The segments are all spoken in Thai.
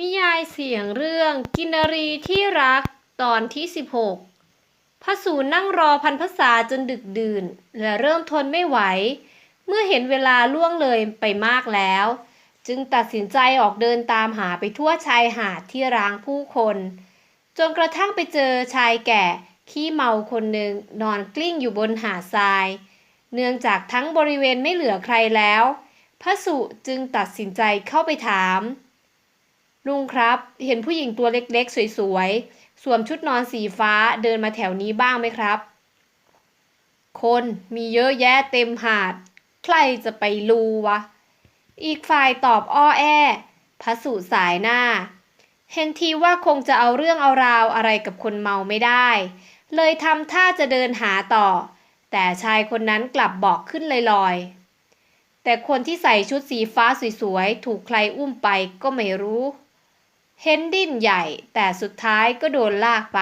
นิยายเสียงเรื่องกินรีที่รักตอนที่ 16 พระสูนนั่งรอพันภาษาจนดึกดื่น และเริ่มทนไม่ไหว เมื่อเห็นเวลาล่วงเลยไปมากแล้ว จึงตัดสินใจออกเดินตามหาไปทั่วชายหาดที่ร้างผู้คน จนกระทั่งไปเจอชายแก่ขี้เมาคนหนึ่งนอนกลิ้งอยู่บนหาดทราย เนื่องจากทั้งบริเวณไม่เหลือใครแล้ว พระสุจึงตัดสินใจเข้าไปถาม ลุงครับ เห็นผู้หญิงตัวเล็กๆ สวยๆ สวมชุดนอนสีฟ้าเดินมาแถวนี้บ้างไหมครับ คนมีเยอะแยะเต็มหาด ใครจะไปรู้วะ อีกฝ่ายตอบอ้อแอพระสุสายหน้า เห็นทีว่าคงจะเอาเรื่องเอาราวอะไรกับคนเมาไม่ได้ เลยทำท่าจะเดินหาต่อ แต่ชายคนนั้นกลับบอกขึ้นลอยๆแต่คนที่ใส่ชุดสีฟ้าสวยๆ ถูกใครอุ้มไปก็ไม่รู้ เห็นดิ้นใหญ่แต่สุดท้ายก็โดนลากไป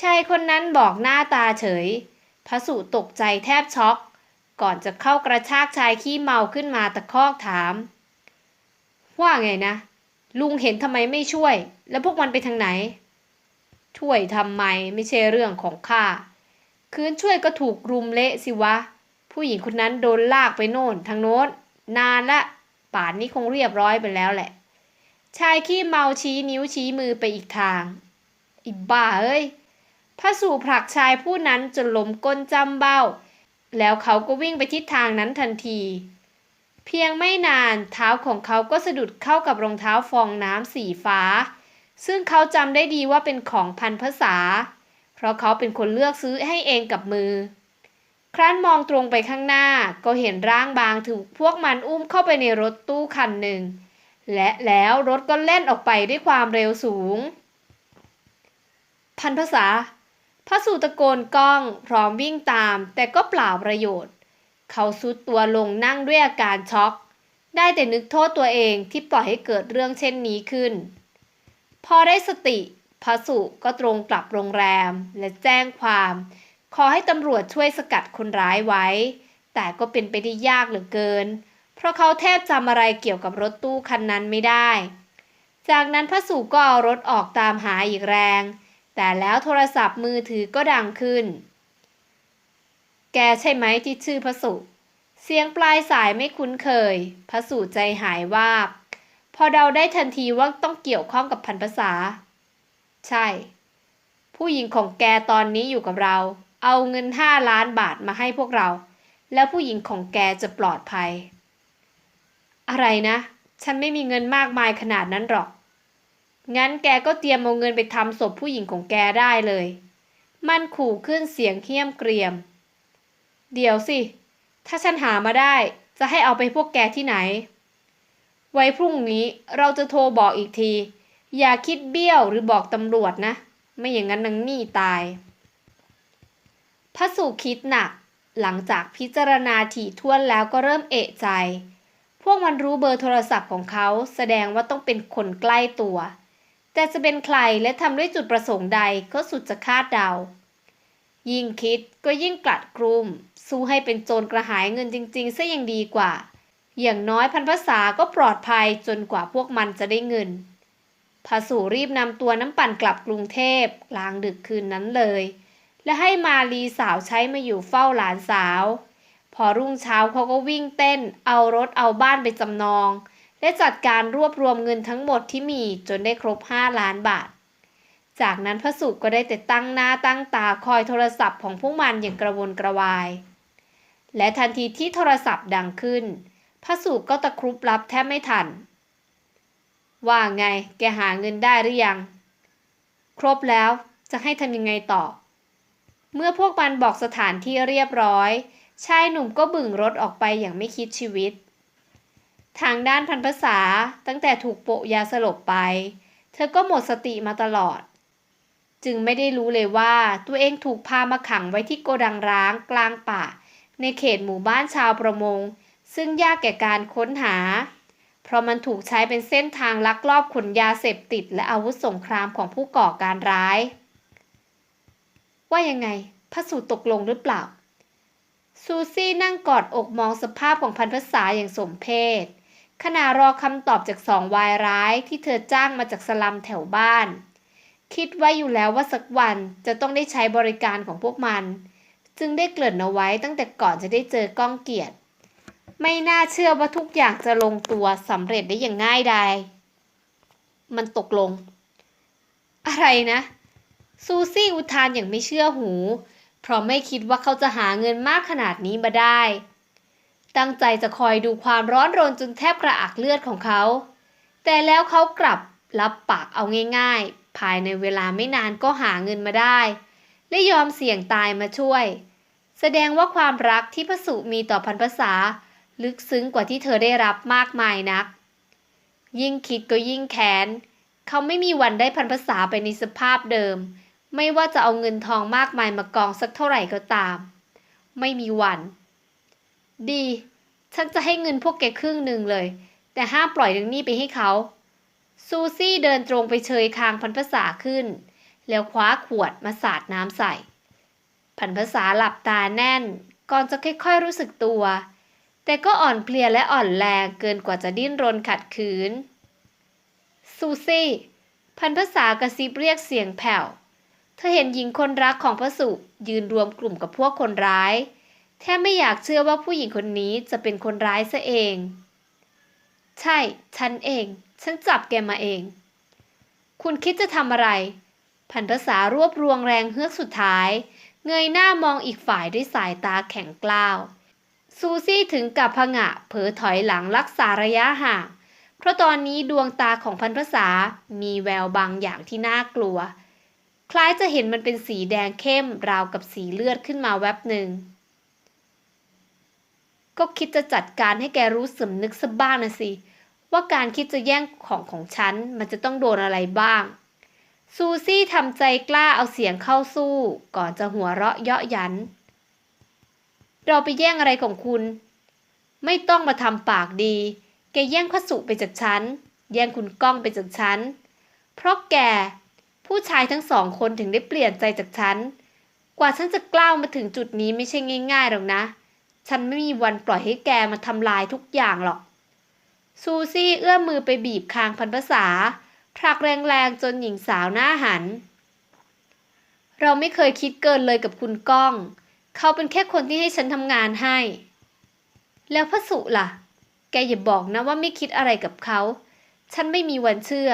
ชายคนนั้นบอกหน้าตาเฉย พระสุตกใจแทบช็อก ก่อนจะเข้ากระชากชายขี้เมาขึ้นมาตะคอกถาม ว่าไงนะ ลุงเห็นทำไมไม่ช่วย แล้วพวกมันไปทางไหน ช่วยทำไมไม่ใช่เรื่องของข้าคืนช่วยก็ถูกรุมเละสิวะ ผู้หญิงคนนั้นโดนลากไปโน่นทางโน้น นานละ ป่านนี้คงเรียบร้อยไปแล้วแหละ ชายขี้เมาชี้นิ้วชี้มือไปอีกทางอิบ้าเอ้ยพระสู่ผลักชายผู้นั้นจนล้มก้นจำเบ้า แล้วเขาก็วิ่งไปทิศทางนั้นทันที เพียงไม่นานเท้าของเขาก็สะดุดเข้ากับรองเท้าฟองน้ำสีฟ้า ซึ่งเขาจำได้ดีว่าเป็นของพันภาษา เพราะเขาเป็นคนเลือกซื้อให้เองกับมือ ครั้นมองตรงไปข้างหน้าก็เห็นร่างบางถูกพวกมันอุ้มเข้าไปในรถตู้คันหนึ่ง และแล้วรถก็เล่นออกไปด้วยความเร็วสูง พันภาษาพระสูตะโกนก้องพร้อมวิ่งตามแต่ก็เปล่าประโยชน์ เขาซุดตัวลงนั่งด้วยอาการช็อก ได้แต่นึกโทษตัวเองที่ปล่อยให้เกิดเรื่องเช่นนี้ขึ้น พอได้สติพระสุก็ตรงกลับโรงแรมและแจ้งความ ขอให้ตำรวจช่วยสกัดคนร้ายไว้ แต่ก็เป็นไปได้ยากเหลือเกิน เพราะเขาแทบจำอะไรเกี่ยวกับรถตู้คันนั้นไม่ได้ จากนั้นพระสุก็เอารถออกตามหาอีกแรง แต่แล้วโทรศัพท์มือถือก็ดังขึ้น แกใช่ไหมที่ชื่อพระสุเสียงปลายสายไม่คุ้นเคย พระสุใจหายวาบ พอเดาได้ทันทีว่าต้องเกี่ยวข้องกับพันภาษา ใช่ ผู้หญิงของแกตอนนี้อยู่กับเรา เอาเงินห้าล้านบาทมาให้พวกเรา แล้วผู้หญิงของแกจะปลอดภัย อะไรนะ ฉันไม่มีเงินมากมายขนาดนั้นหรอก งั้นแกก็เตรียมเอาเงินไปทำศพผู้หญิงของแกได้เลย มันขู่ขึ้นเสียงเหี้ยมเกรียม เดี๋ยวสิ ถ้าฉันหามาได้ จะให้เอาไปพวกแกที่ไหน ไว้พรุ่งนี้เราจะโทรบอกอีกที อย่าคิดเบี้ยวหรือบอกตำรวจนะ ไม่อย่างนั้นนางนี่ตายพระสุคิดหนักหลังจากพิจารณาถี่ถ้วนแล้วก็เริ่มเอะใจ พวกมันรู้เบอร์โทรศัพท์ของเขา แสดงว่าต้องเป็นคนใกล้ตัว แต่จะเป็นใครและทำด้วยจุดประสงค์ใดก็สุดจะคาดเดา ยิ่งคิดก็ยิ่งกลัดกรุมสู้ให้เป็นโจรกระหายเงินจริงๆซะยังดีกว่า อย่างน้อยพันภาษาก็ปลอดภัยจนกว่าพวกมันจะได้เงินพาสูรีบนำตัวน้ำปั่นกลับกรุงเทพกลางดึกคืนนั้นเลย และให้มาลีสาวใช้มาอยู่เฝ้าหลานสาว พอรุ่งเช้าเขาก็วิ่งเต้น เอารถเอาบ้านไปจำนอง และจัดการรวบรวมเงินทั้งหมดที่มีจนได้ครบ5ล้านบาท จากนั้นพระสุก็ได้แต่ตั้งหน้าตั้งตาคอยโทรศัพท์ของพวกมันอย่างกระวนกระวาย และทันทีที่โทรศัพท์ดังขึ้น พระสุก็ตะครุบรับแทบไม่ทัน ว่าไงแกหาเงินได้หรือยัง ครบแล้วจะให้ทำยังไงต่อ เมื่อพวกมันบอกสถานที่เรียบร้อย ชายหนุ่มก็บึ่งรถออกไปอย่างไม่คิดชีวิต ทางด้านพันภาษาตั้งแต่ถูกโปะยาสลบไป เธอก็หมดสติมาตลอด จึงไม่ได้รู้เลยว่าตัวเองถูกพามาขังไว้ที่โกดังร้างกลางป่า ในเขตหมู่บ้านชาวประมง ซึ่งยากแก่การค้นหา เพราะมันถูกใช้เป็นเส้นทางลักลอบขนยาเสพติด และอาวุธสงครามของผู้ก่อการร้าย ว่ายังไงพระสูตกลงหรือเปล่า ซูซี่นั่งกอดอกมองสภาพของพันภาษาอย่างสมเพศขณะรอคำตอบจากสองวายร้ายที่เธอจ้างมาจากสลัมแถวบ้าน คิดไว้อยู่แล้วว่าสักวันจะต้องได้ใช้บริการของพวกมัน จึงได้เกริ่นเอาไว้ตั้งแต่ก่อนจะได้เจอก้องเกียรติ ไม่น่าเชื่อว่าทุกอย่างจะลงตัวสำเร็จได้อย่างง่ายดายมันตกลง อะไรนะ ซูซี่อุทานอย่างไม่เชื่อหู เพราะไม่คิดว่าเขาจะหาเงินมากขนาดนี้มาได้ ตั้งใจจะคอยดูความร้อนรนจนแทบกระอักเลือดของเขา แต่แล้วเขากลับรับปากเอาง่ายๆ ภายในเวลาไม่นานก็หาเงินมาได้ และยอมเสี่ยงตายมาช่วย แสดงว่าความรักที่พระสุมีต่อพันภาษา ลึกซึ้งกว่าที่เธอได้รับมากมายนัก ยิ่งคิดก็ยิ่งแค้นเขาไม่มีวันได้พันภาษาไปในสภาพเดิม ไม่ว่าจะเอาเงินทองมากมายมากองสักเท่าไหร่ก็ตาม ไม่มีวัน ดี ฉันจะให้เงินพวกแกครึ่งหนึ่งเลย แต่ห้ามปล่อยเรื่องนี้ไปให้เขา ซูซี่เดินตรงไปเชยคางพันภาษาขึ้น แล้วคว้าขวดมาสาดน้ำใส่ พันภาษาหลับตาแน่น ก่อนจะค่อยๆรู้สึกตัว แต่ก็อ่อนเพลียและอ่อนแรงเกินกว่าจะดิ้นรนขัดขืน ซูซี่ พันภาษากระซิบเรียกเสียงแผ่ว เธอเห็นหญิงคนรักของพระสุยืนรวมกลุ่มกับพวกคนร้าย แทบไม่อยากเชื่อว่าผู้หญิงคนนี้จะเป็นคนร้ายซะเอง ใช่ ฉันเอง ฉันจับแกมาเอง คุณคิดจะทำอะไร พันภาษารวบรวงแรงเฮือกสุดท้าย เงยหน้ามองอีกฝ่ายด้วยสายตาแข็งกล้าวซูซี่ถึงกับผงะเผลอถอยหลังรักษาระยะห่าง เพราะตอนนี้ดวงตาของพันภาษามีแววบางอย่างที่น่ากลัว ล้ายจะเห็นมันเป็นสีแดงเข้มราวกับสีเลือดขึ้นมาแวบหนึ่ง ก็คิดจะจัดการให้แกรู้สำนึกสักบ้างนะสิ ว่าการคิดจะแย่งของของฉัน มันจะต้องโดนอะไรบ้าง ซูซี่ทำใจกล้าเอาเสียงเข้าสู้ ก่อนจะหัวเราะเยาะยัน เราไปแย่งอะไรของคุณ ไม่ต้องมาทำปากดี แกแย่งพระสุไปจากฉัน แย่งคุณก้องไปจากฉัน เพราะแก ผู้ชายทั้งสองคนถึงได้เปลี่ยนใจจากฉัน กว่าฉันจะกล้าวมาถึงจุดนี้ไม่ใช่ง่ายๆหรอกนะ ฉันไม่มีวันปล่อยให้แกมาทำลายทุกอย่างหรอก ซูซี่เอื้อมมือไปบีบคางพันภาษาผลักแรงๆจนหญิงสาวหน้าหัน เราไม่เคยคิดเกินเลยกับคุณก้อง เขาเป็นแค่คนที่ให้ฉันทำงานให้ แล้วพระสุล่ะ แกอย่าบอกนะว่าไม่คิดอะไรกับเขา ฉันไม่มีวันเชื่อ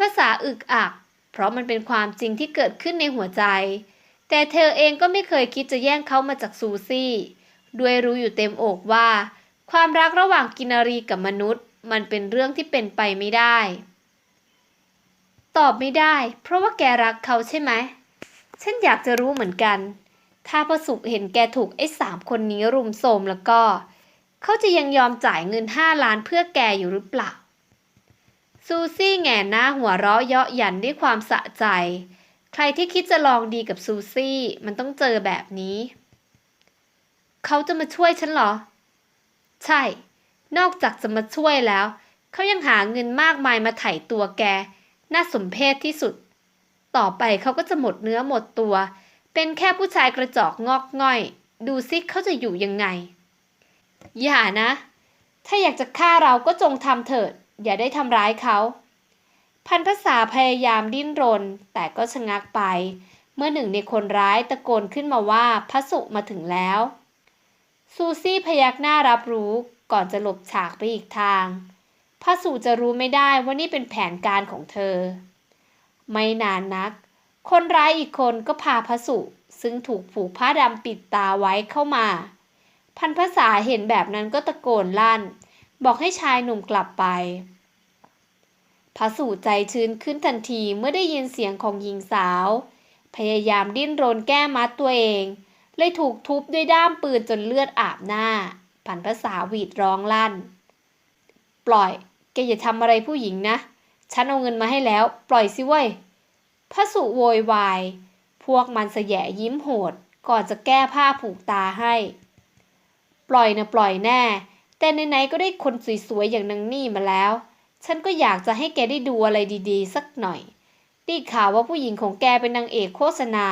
ภาษาอึกอัก เพราะมันเป็นความจริงที่เกิดขึ้นในหัวใจ แต่เธอเองก็ไม่เคยคิดจะแย่งเขามาจากซูซี่ ด้วยรู้อยู่เต็มอกว่า ความรักระหว่างกินารีกับมนุษย์ มันเป็นเรื่องที่เป็นไปไม่ได้ ตอบไม่ได้ เพราะว่าแกรักเขาใช่ไหม ฉันอยากจะรู้เหมือนกัน ถ้าประสุเห็นแกถูกไอ้สามคนนี้รุมโทมแล้วก็ เขาจะยังยอมจ่ายเงินห้าล้านเพื่อแกอยู่หรือเปล่า ซูซี่แง่หน้าหัวเราะเยาะหยันด้วยความสะใจ ใครที่คิดจะลองดีกับซูซี่มันต้องเจอแบบนี้ เขาจะมาช่วยฉันเหรอ ใช่ นอกจากจะมาช่วยแล้ว เขายังหาเงินมากมายมาไถ่ตัวแก น่าสมเพชที่สุด ต่อไปเขาก็จะหมดเนื้อหมดตัว เป็นแค่ผู้ชายกระจอกงอกง่อย ดูซิเขาจะอยู่ยังไง อย่านะ ถ้าอยากจะฆ่าเราก็จงทำเถิด อย่าได้ทำร้ายเขา พันภาษาพยายามดิ้นรน แต่ก็ชะงักไป เมื่อหนึ่งในคนร้ายตะโกนขึ้นมาว่าพระสุมาถึงแล้ว ซูซี่พยักหน้ารับรู้ก่อนจะหลบฉากไปอีกทางพระสุจะรู้ไม่ได้ว่านี่เป็นแผนการของเธอ ไม่นานนัก คนร้ายอีกคนก็พาพระสุซึ่งถูกผูกผ้าดำปิดตาไว้เข้ามา พันภาษาเห็นแบบนั้นก็ตะโกนลั่น บอกให้ชายหนุ่มกลับไปพระสุใจชื้นขึ้นทันทีเมื่อได้ยินเสียงของหญิงสาว พยายามดิ้นรนแก้มัดตัวเอง เลยถูกทุบด้วยด้ามปืนจนเลือดอาบหน้าพันภาษาหวีดร้องลั่น ปล่อย แกอย่าทำอะไรผู้หญิงนะ ฉันเอาเงินมาให้แล้ว ปล่อยสิเว้ยพระสุโวยวาย พวกมันเสยยิ้มโหด ก่อนจะแก้ผ้าผูกตาให้ ปล่อยนะปล่อยแน่ แต่ไหนๆก็ได้คนสวยๆอย่างนางนี่มาแล้ว ฉันก็อยากจะให้แกได้ดูอะไรดีๆ สักหน่อยได้ข่าวว่าผู้หญิงของแกเป็นนางเอกโฆษณา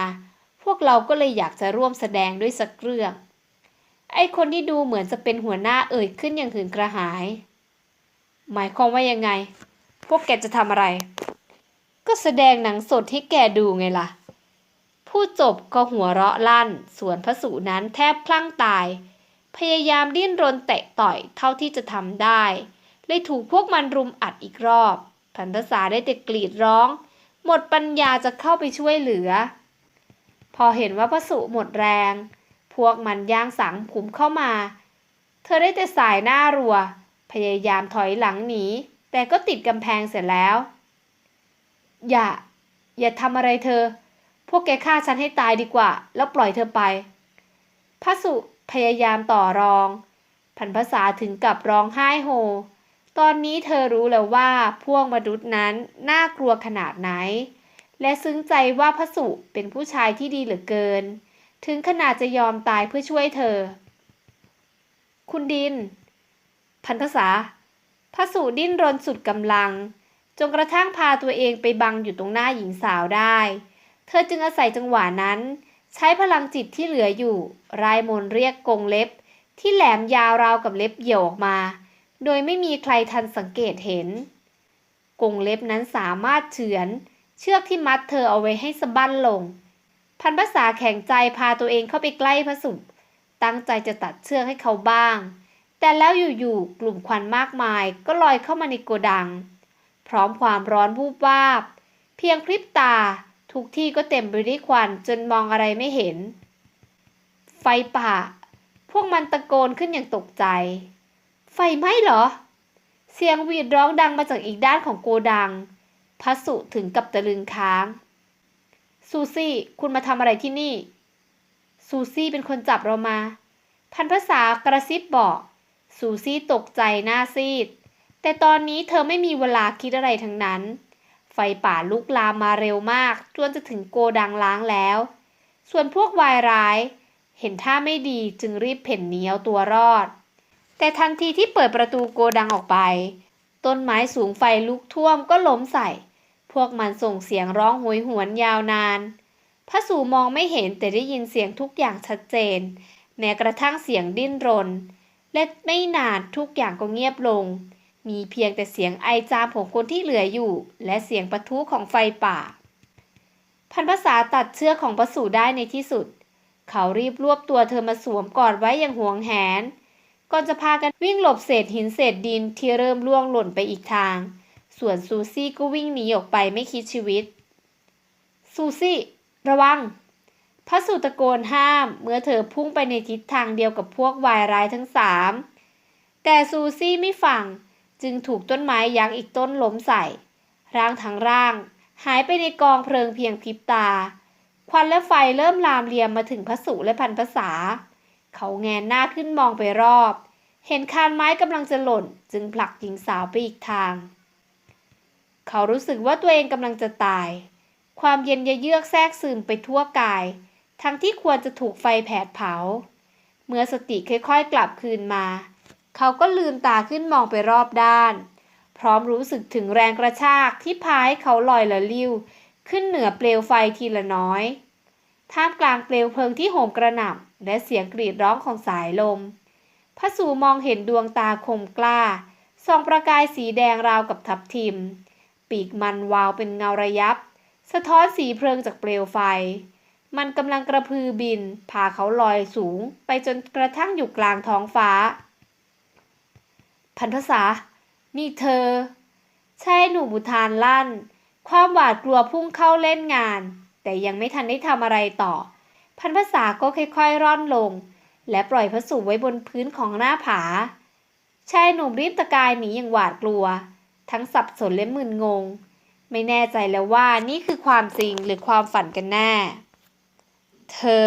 พวกเราก็เลยอยากจะร่วมแสดงด้วยสักเรื่อง ไอคนที่ดูเหมือนจะเป็นหัวหน้าเอ่ยขึ้นอย่างหืนกระหาย หมายความว่ายังไง พวกแกจะทำอะไร ก็แสดงหนังสดให้แกดูไงล่ะพูดจบก็หัวเราะลั่น ส่วนพระสุนั้นแทบคลั่งตาย พยายามดิ้นรนเตะต่อยเท่าที่จะทำได้ เลยถูกพวกมันรุมอัดอีกรอบ พันธษาได้แต่กรีดร้อง หมดปัญญาจะเข้าไปช่วยเหลือ พอเห็นว่าพระสุหมดแรง พวกมันย่างสังผุมเข้ามา เธอได้แต่สายหน้ารัว พยายามถอยหลังหนีแต่ก็ติดกำแพงเสร็จแล้ว อย่า อย่าทำอะไรเธอ พวกแกฆ่าฉันให้ตายดีกว่า แล้วปล่อยเธอไปพระสุ พยายามต่อรอง พันภาษาถึงกับร้องไห้โฮ ตอนนี้เธอรู้แล้วว่าพวกมนุษย์นั้นน่ากลัวขนาดไหน และซึ้งใจว่าพระสุเป็นผู้ชายที่ดีเหลือเกิน ถึงขนาดจะยอมตายเพื่อช่วยเธอ คุณดิน พันภาษาพระสุดิ้นรนสุดกำลัง จนกระทั่งพาตัวเองไปบังอยู่ตรงหน้าหญิงสาวได้ เธอจึงอาศัยจังหวะนั้น ใช้พลังจิตที่เหลืออยู่ รายมนเรียกกงเล็บ ที่แหลมยาวราวกับเล็บเหยี่ยวออกมา โดยไม่มีใครทันสังเกตเห็น กงเล็บนั้นสามารถเฉือน เชือกที่มัดเธอเอาไว้ให้สะบั้นลง พันภาษาแข็งใจพาตัวเองเข้าไปใกล้พระสุตั้งใจจะตัดเชือกให้เขาบ้าง แต่แล้วอยู่ๆกลุ่มควันมากมายก็ลอยเข้ามาในโกดัง พร้อมความร้อนวูบวาบ เพียงพริบตา ทุกที่ก็เต็มไปด้วยควันจนมองอะไรไม่เห็น ไฟป่า พวกมันตะโกนขึ้นอย่างตกใจ ไฟไหม้เหรอ เสียงหวีดร้องดังมาจากอีกด้านของโกดังพัสุถึงกับตะลึงค้าง ซูซี่ คุณมาทำอะไรที่นี่ ซูซี่เป็นคนจับเรามา พันภาษากระซิบบอก ซูซี่ตกใจหน้าซีด แต่ตอนนี้เธอไม่มีเวลาคิดอะไรทั้งนั้น ไฟป่าลุกลามมาเร็วมากจนจะถึงโกดังล้างแล้ว ส่วนพวกวายร้าย เห็นท่าไม่ดีจึงรีบเพ่นหนีเอาตัวรอด แต่ทันทีที่เปิดประตูโกดังออกไป ต้นไม้สูงไฟลุกท่วมก็ล้มใส่ พวกมันส่งเสียงร้องโหยหวนยาวนานพระสูมองไม่เห็นแต่ได้ยินเสียงทุกอย่างชัดเจน แม้กระทั่งเสียงดิ้นรน และไม่นานทุกอย่างก็เงียบลง มีเพียงแต่เสียงไอจามของคนที่เหลืออยู่ และเสียงปะทุของไฟป่า พันภาษาตัดเชือกของปะสูได้ในที่สุด เขารีบรวบตัวเธอมาสวมกอดไว้อย่างห่วงแหน ก่อนจะพากันวิ่งหลบเศษหินเศษดินที่เริ่มล่วงหล่นไปอีกทาง ส่วนซูซี่ก็วิ่งหนีออกไปไม่คิดชีวิต ซูซี่ ระวังพระสุตะโกนห้าม เมื่อเธอพุ่งไปในทิศทางเดียวกับพวกวายร้ายทั้งสาม แต่ซูซี่ไม่ฟัง จึงถูกต้นไม้ยักษ์อีกต้นล้มใส่ ร่างทั้งร่าง หายไปในกองเพลิงเพียงพริบตา ควันและไฟเริ่มลามเลียมมาถึงพระสุและพันภาษา เขาแงนหน้าขึ้นมองไปรอบ เห็นคานไม้กำลังจะหล่น จึงผลักหญิงสาวไปอีกทาง เขารู้สึกว่าตัวเองกำลังจะตาย ความเย็นยะเยือกแทรกซึมไปทั่วกาย ทั้งที่ควรจะถูกไฟแผดเผา เมื่อสติค่อยๆกลับคืนมา เขาก็ลืมตาขึ้นมองไปรอบด้าน พร้อมรู้สึกถึงแรงกระชากที่พาให้เขาลอยละลิ้ว ขึ้นเหนือเปลวไฟทีละน้อย ท่ามกลางเปลวเพลิงที่โหมกระหน่ำและเสียงกรีดร้องของสายลมพระสูมองเห็นดวงตาคมกล้าส่องประกายสีแดงราวกับทับทิม ปีกมันวาวเป็นเงาระยับ สะท้อนสีเพลิงจากเปลวไฟ มันกำลังกระพือบิน พาเขาลอยสูงไปจนกระทั่งอยู่กลางท้องฟ้า พันภาษานี่เธอ ใช่หนูบุทานลั่น ความหวาดกลัวพุ่งเข้าเล่นงาน แต่ยังไม่ทันได้ทำอะไรต่อ พันภาษาก็ค่อยๆร่อนลง และปล่อยพระสูไว้บนพื้นของหน้าผา ชายหนุ่มรีบตะกายหนีอย่างหวาดกลัว ทั้งสับสนและมึนงง ไม่แน่ใจแล้วว่านี่คือความจริงหรือความฝันกันแน่ เธอ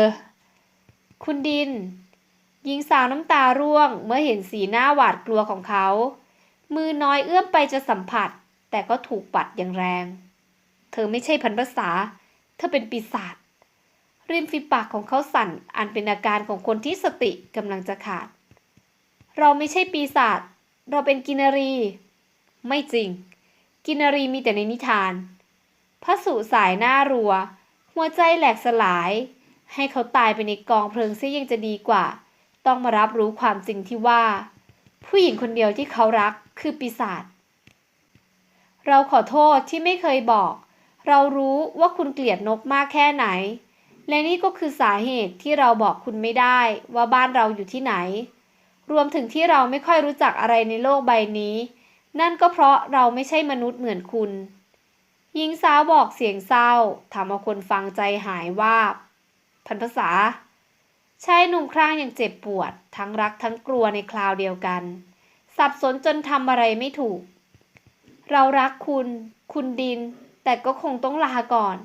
คุณดิน หญิงสาวน้ำตาร่วงเมื่อเห็นสีหน้าหวาดกลัวของเขา มือน้อยเอื้อมไปจะสัมผัส แต่ก็ถูกปัดอย่างแรง เธอไม่ใช่พันภาษา เธอเป็นปีศาจริมฝีปากของเขาสั่นอันเป็นอาการของคนที่สติกำลังจะขาด เราไม่ใช่ปีศาจเราเป็นกินรี ไม่จริง กินรีมีแต่ในนิทาน พระสุสายหน้ารัว หัวใจแหลกสลาย ให้เขาตายไปในกองเพลิงเสียยังจะดีกว่า ต้องมารับรู้ความจริงที่ว่า ผู้หญิงคนเดียวที่เขารักคือปีศาจ เราขอโทษที่ไม่เคยบอก เรารู้ว่าคุณเกลียดนกมากแค่ไหน และนี่ก็คือสาเหตุที่เราบอกคุณไม่ได้ว่าบ้านเราอยู่ที่ไหน รวมถึงที่เราไม่ค่อยรู้จักอะไรในโลกใบนี้ นั่นก็เพราะเราไม่ใช่มนุษย์เหมือนคุณหญิงสาวบอกเสียงเศร้าทำเอาคนฟังใจหายว่าบพันภาษา ชายหนุ่มครางอย่างเจ็บปวด ทั้งรักทั้งกลัวในคราวเดียวกัน สับสนจนทำอะไรไม่ถูก เรารักคุณ คุณดิน แต่ก็คงต้องลาก่อน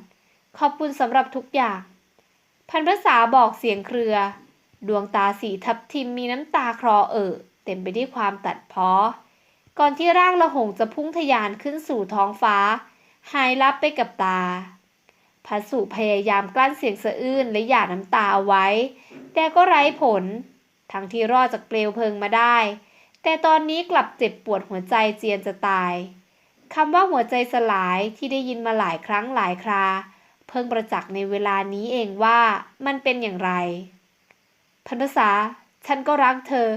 ขอบคุณสำหรับทุกอย่าง พันภาษาบอกเสียงเครือ ดวงตาสีทับทิมมีน้ำตาคลอเอ่อเต็มไปด้วยความตัดพ้อก่อนที่ร่างละหงจะพุ่งทะยานขึ้นสู่ท้องฟ้า หายลับไปกับตา พระสุพยายามกลั้นเสียงสะอื้นและหยาดน้ำตาเอาไว้ แต่ก็ไร้ผล ทั้งที่รอดจากเปลวเพลิงมาได้ แต่ตอนนี้กลับเจ็บปวดหัวใจเจียนจะตายคำว่าหัวใจสลายที่ได้ยินมาหลายครั้งหลายครา เพิ่งประจักษ์ในเวลานี้เองว่ามันเป็นอย่างไร พันธษาฉันก็รักเธอ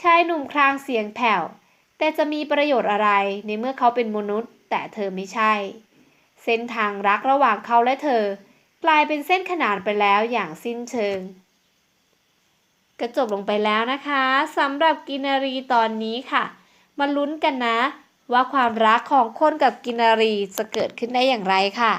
ชายหนุ่มครางเสียงแผ่ว แต่จะมีประโยชน์อะไรในเมื่อเขาเป็นมนุษย์ แต่เธอไม่ใช่ เส้นทางรักระหว่างเขาและเธอ กลายเป็นเส้นขนานไปแล้วอย่างสิ้นเชิงก็จบลงไปแล้วนะคะสำหรับกินารีตอนนี้ค่ะ มาลุ้นกันนะ ว่าความรักของคนกับกินนารีจะเกิดขึ้นได้อย่างไรค่ะ